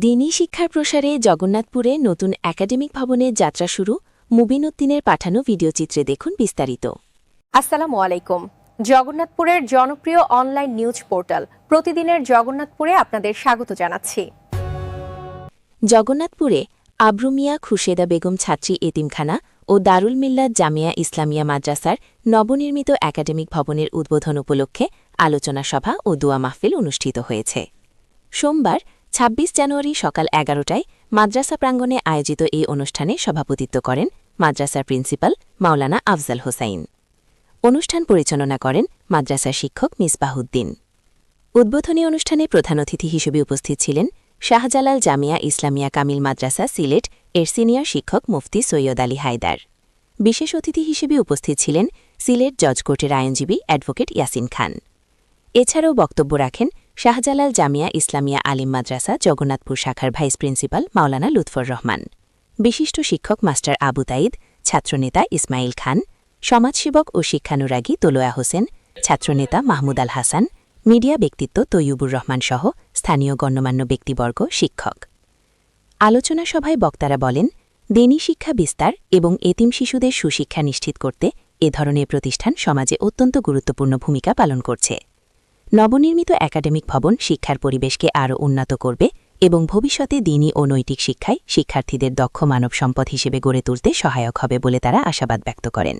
দিনী শিক্ষার প্রসারে জগন্নাথপুরে নতুন একাডেমিক ভবনের যাত্রা শুরু। মুবিন উদ্দিনের পাঠানো ভিডিওচিত্রে দেখুন বিস্তারিত। আসসালামু আলাইকুম। জগন্নাথপুরের জনপ্রিয় অনলাইন নিউজ পোর্টাল প্রতিদিনের জগন্নাথপুরে আপনাদের স্বাগত জানাচ্ছি। জগন্নাথপুরে আব্রুমিয়া খুশেদা বেগম ছাত্রী এতিমখানা ও দারুল মিল্লাত জামিয়া ইসলামিয়া মাদ্রাসার নবনির্মিত একাডেমিক ভবনের উদ্বোধন উপলক্ষে আলোচনা সভা ও দোয়া মাহফিল অনুষ্ঠিত হয়েছে। সোমবার ২৬ জানুয়ারি সকাল এগারোটায় মাদ্রাসা প্রাঙ্গণে আয়োজিত এই অনুষ্ঠানে সভাপতিত্ব করেন মাদ্রাসার প্রিন্সিপাল মাওলানা আফজাল হোসাইন। অনুষ্ঠান পরিচালনা করেন মাদ্রাসার শিক্ষক মিসবাহুদ্দিন। উদ্বোধনী অনুষ্ঠানে প্রধান অতিথি হিসেবে উপস্থিত ছিলেন শাহজালাল জামিয়া ইসলামিয়া কামিল মাদ্রাসা সিলেট এর সিনিয়র শিক্ষক মুফতি সৈয়দ আলী হায়দার। বিশেষ অতিথি হিসেবে উপস্থিত ছিলেন সিলেট জজ কোর্টের আইনজীবী অ্যাডভোকেট ইয়াসিন খান। এছাড়াও বক্তব্য রাখেন শাহজালাল জামিয়া ইসলামিয়া আলিম মাদ্রাসা জগন্নাথপুর শাখার ভাইস প্রিন্সিপাল মাওলানা লুৎফর রহমান। বিশিষ্ট শিক্ষক মাস্টার আবু তাইদ, ছাত্রনেতা ইসমাইল খান, সমাজসেবক ও শিক্ষানুরাগী তোলোয়া হোসেন, ছাত্রনেতা মাহমুদ আল হাসান, মিডিয়া ব্যক্তিত্ব তৈয়ুবুর রহমান সহ স্থানীয় গণ্যমান্য ব্যক্তিবর্গ, শিক্ষক। আলোচনা সভায় বক্তারা বলেন, দেনী শিক্ষা বিস্তার এবং এতিম শিশুদের সুশিক্ষা নিশ্চিত করতে এ ধরনের প্রতিষ্ঠান সমাজে অত্যন্ত গুরুত্বপূর্ণ ভূমিকা পালন করছে। নবনির্মিত একাডেমিক ভবন শিক্ষার পরিবেশকে আরও উন্নত করবে এবং ভবিষ্যতে দিনই ও নৈতিক শিক্ষায় শিক্ষার্থীদের দক্ষ মানব সম্পদ হিসেবে গড়ে তুলতে সহায়ক হবে বলে তারা আশাবাদ ব্যক্ত করেন।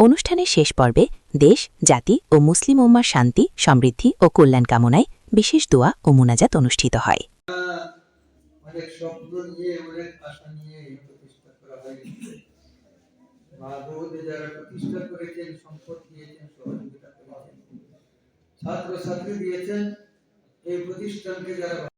অনুষ্ঠানের শেষ পর্বে দেশ, জাতি ও মুসলিম উম্মার শান্তি, সমৃদ্ধি ও কল্যাণ কামনায় বিশেষ দোয়া ও মুনাজাত অনুষ্ঠিত হয়। প্রতিষ্ঠা যারা প্রতিষ্ঠা করেছেন, সম্পদ দিয়েছেন ছাত্র ছাত্রী দিয়েছেন এই প্রতিষ্ঠানকে যারা